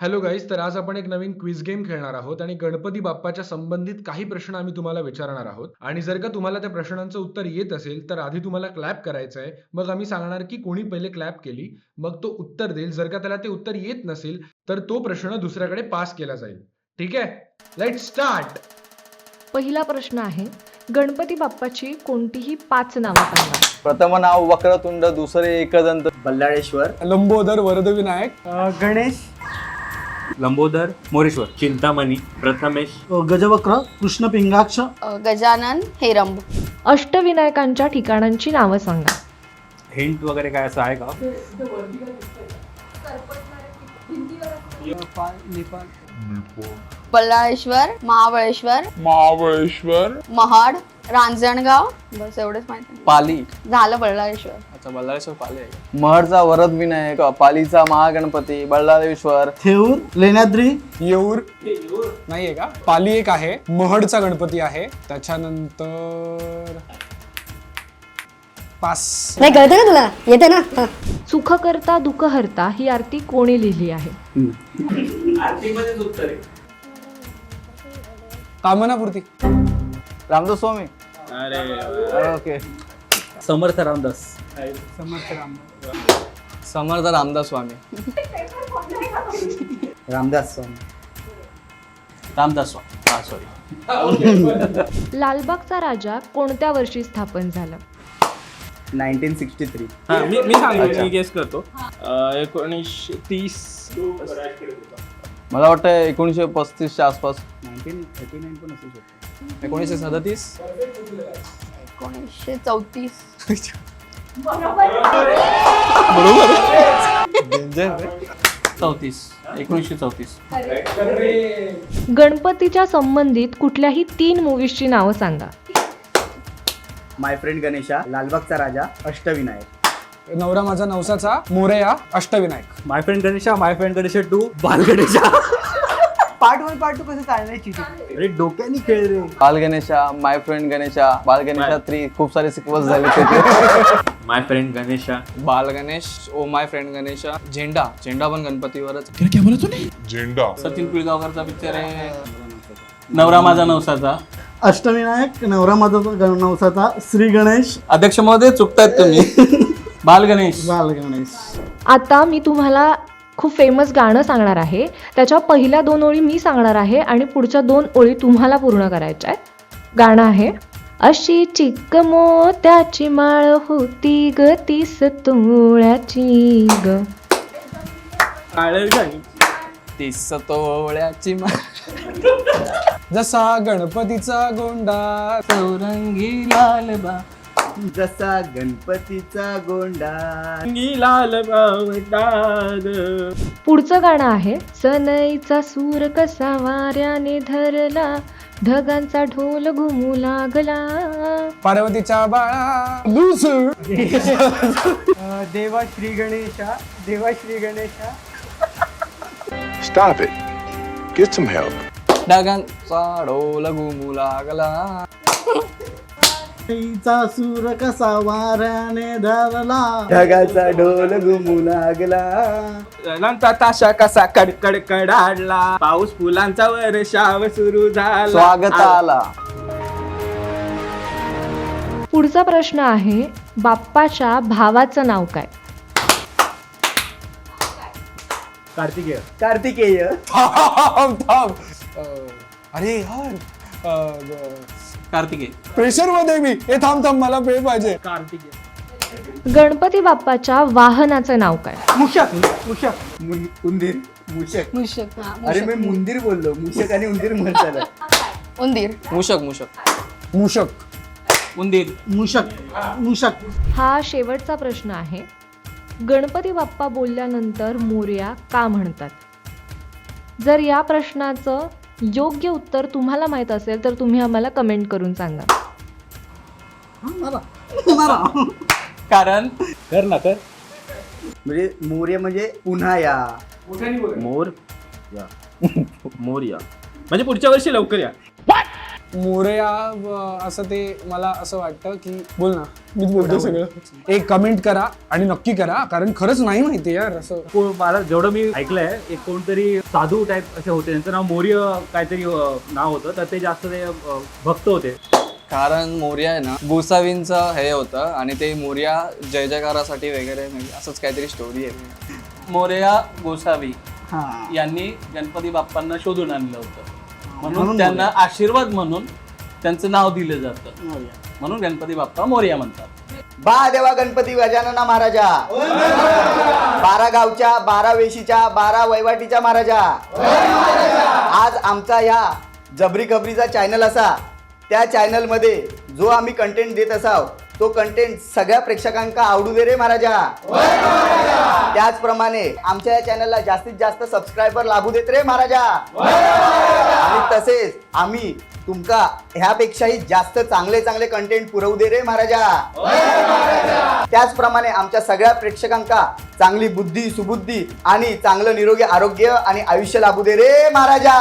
Hello guys तर आज आपण एक नवीन क्विज गेम खेळणार आहोत आणि गणपती बाप्पाच्या संबंधित काही प्रश्न आम्ही तुम्हाला विचारणार आहोत. आणि जर का तुम्हाला त्या प्रश्नांचं उत्तर येत असेल तर आधी तुम्हाला क्लॅप करायचं आहे. मग आम्ही सांगणार की कोणी पहिले क्लॅप केली मग तो उत्तर देईल. जर का त्याला ते उत्तर येत नसेल तर तो प्रश्न दुसऱ्याकडे पास केला जाईल. ठीक आहे? लेट स्टार्ट पहिला प्रश्न आहे गणपती बाप्पाची कोणतीही पाच नावं सांगा. प्रथम नाव वक्रतुंड दुसरे एकदंत. बल्लाळेश्वर. लंबोदर वरदविनायक. गणेश. लंबोदर मोरेश्वर. चिंतामणी प्रथमेश. गजवक्र कृष्ण पिंगाक्ष. अ, गजानन हेरंब. अष्टविनायकांच्या ठिकाणांची नावं सांगा. हिंट वगैरे काय असं आहे का? बल्लाळेश्वर महाबळेश्वर. महाबळेश्वर. महाड. रांजणगाव? बस एवढंच माहिती. पाली. झालं बल्लाळेश्वर अच्छा बल्लाळेश्वर पाले आहे. महडचा वरद विनायक पालीचा महागणपती बल्लाळेश्वर थेऊर लेण्याद्री. येऊर. नाहीये का? पाली एक आहे महडचा गणपती आहे. त्याच्यानंतर पास. नाही कळतं का तुला? येते ना? हा. सुख करता दुःख हरता ही आरती कोणी लिहिली आहे. कामनापूर्ती. रामदास स्वामी. ओके. समर्थ रामदास. समर्थ रामदास स्वामी. रामदास स्वामी. रामदास हा सॉरी लालबागचा राजा कोणत्या वर्षी स्थापन झाला? Nineteen sixty three. हा मी मी सांगतो मी गेस करतो. एकोणीसशे तीस. मला वाटतं एकोणीसशे पस्तीसच्या आसपास. नाईन्टीन थर्टी नाईन पण असू शकतो. एकोणीसशे सदतीस? एकोणीसशे चौतीस. चौतीस. एकोणीसशे चौतीस. गणपतीच्या संबंधित कुठल्याही तीन मूवीजची नावं सांगा. माय फ्रेंड गणेशा लालबागचा राजा अष्टविनायक. नवरा माझा Navsacha Morya Ashtavinayak. My friend Ganesha my friend Ganesha two Bal Ganesha part one part two कसं चालण्याची अरे डोक्याने खेळ रे. बाल गणेशा माय फ्रेंड गणेशा बाल गणेशा थ्री खूप सारे सिक्वल्स झाले त्याचे my friend Ganesha. Bal Ganesh oh my friend Ganesha. Zenda Zenda पण गणपतीवरच. सचिन पिळगावकरचा पिक्चर आहे. नवरा माझा नवसाचा. अष्टविनायक नवरा माझा नवसाचा. श्री गणेश. अध्यक्ष महोदय चुकतायत तुम्ही. बाल गणेश. बाल गणेश. आता मी तुम्हाला खूप फेमस गाणं सांगणार आहे. त्याच्या पहिल्या दोन ओळी मी सांगणार आहे आणि पुढच्या दोन ओळी तुम्हाला पूर्ण करायच्या आहेत. गाणं आहे अशी चिक्क मोत्याची माळ होती ग तीस तोळ्याची ग. तीस तोळ्याची माळ. जसा गणपतीचा गोंडा चौरंगी लाल बा. जसा गणपतीचा गोंडा. लाल पुढचं गाणं आहे सनईचा सूर कसा वाऱ्याने धरला ढगांचा ढोल घुमू लागला. पार्वतीचा बाळा. लूसर. देवा श्री गणेशा देवा Shri Ganesha. Stop it. Get some help. ढगांचा डोल घुमू लागला. चा सूर कसा वाऱ्याने धरला? ढगाचा ढोल घुमू लागला. नंतर ताशा कसा कडकड कडाडला? पाऊस फुलांचा वर्षाव सुरू झाला. स्वागत आला. पुढचा प्रश्न आहे बाप्पाच्या भावाचं नाव काय? कार्तिकेय. कार्तिकेय. थांब थांब अं, अरे यार. कार्तिकेय प्रेशरमध्ये मी. हे थांब थांब मला वेळ पाहिजे. गणपती बाप्पाच्या वाहनाचं नाव काय? मुशक. मुशक. मुन- उंदीर. मुशक. मुशक. हा, अरे मी मुंदीर बोललो. मुशक आणि उंदीर म्हणतात. उंदीर. मूषक मूषक मूषक उंदीर. मुशक. मुशक. हा शेवटचा प्रश्न आहे. गणपती बाप्पा बोलल्यानंतर मोर्या का म्हणतात? जर या प्रश्नाचं योग्य उत्तर तुम्हाला माहीत असेल तर तुम्ही आम्हाला कमेंट करून सांगा. कारण? कर ना कर. म्हणजे मोर्य म्हणजे पुन्हा या. मोर या. मोर या. म्हणजे पुढच्या वर्षी लवकर या. मोरया असं ते मला असं वाटतं की बोल ना. मीच बोलतो सगळं. एक कमेंट करा आणि नक्की करा कारण खरंच नाही माहिती यार असं. को- मला जेवढं मी ऐकलंय एक कोणतरी साधू टाईप असे होते त्यांचं नाव मौर्य काहीतरी अं, नाव होतं तर ते जास्त ते अं, भक्त होते. कारण मोर्या आहे ना गोसावींचं हे होतं आणि ते मोर्या जय जयकारासाठी वगैरे म्हणजे असंच काहीतरी स्टोरी आहे. मोरया गोसावी यांनी गणपती बाप्पांना शोधून आणलं होतं. म्हणून त्यांना आशीर्वाद म्हणून त्यांचं नाव दिलं जातं. म्हणून गणपती बाप्पा मोरया म्हणतात. बा देवा गणपती गजानना महाराजा. बारा गावच्या बारा वेशीच्या बारा वैवाटीच्या महाराजा. आज आमचा ह्या जबरी खबरीचा चॅनल असा त्या चॅनलमध्ये जो आम्ही कंटेंट देत असाव तो कंटेंट सगळ्या प्रेक्षकांका आवडू दे रे महाराजा. त्याचप्रमाणे आमच्या या चॅनलला जास्तीत जास्त सबस्क्रायबर लागू देत रे महाराजा. तसेच आम्ही तुमका ह्यापेक्षाही जास्त चांगले चांगले कंटेंट पुरवू दे रे महाराजा. त्याचप्रमाणे आमच्या सगळ्या प्रेक्षकांका चांगली बुद्धी सुबुद्धी आणि चांगलं निरोगी आरोग्य आणि आयुष्य लाभू दे रे महाराजा.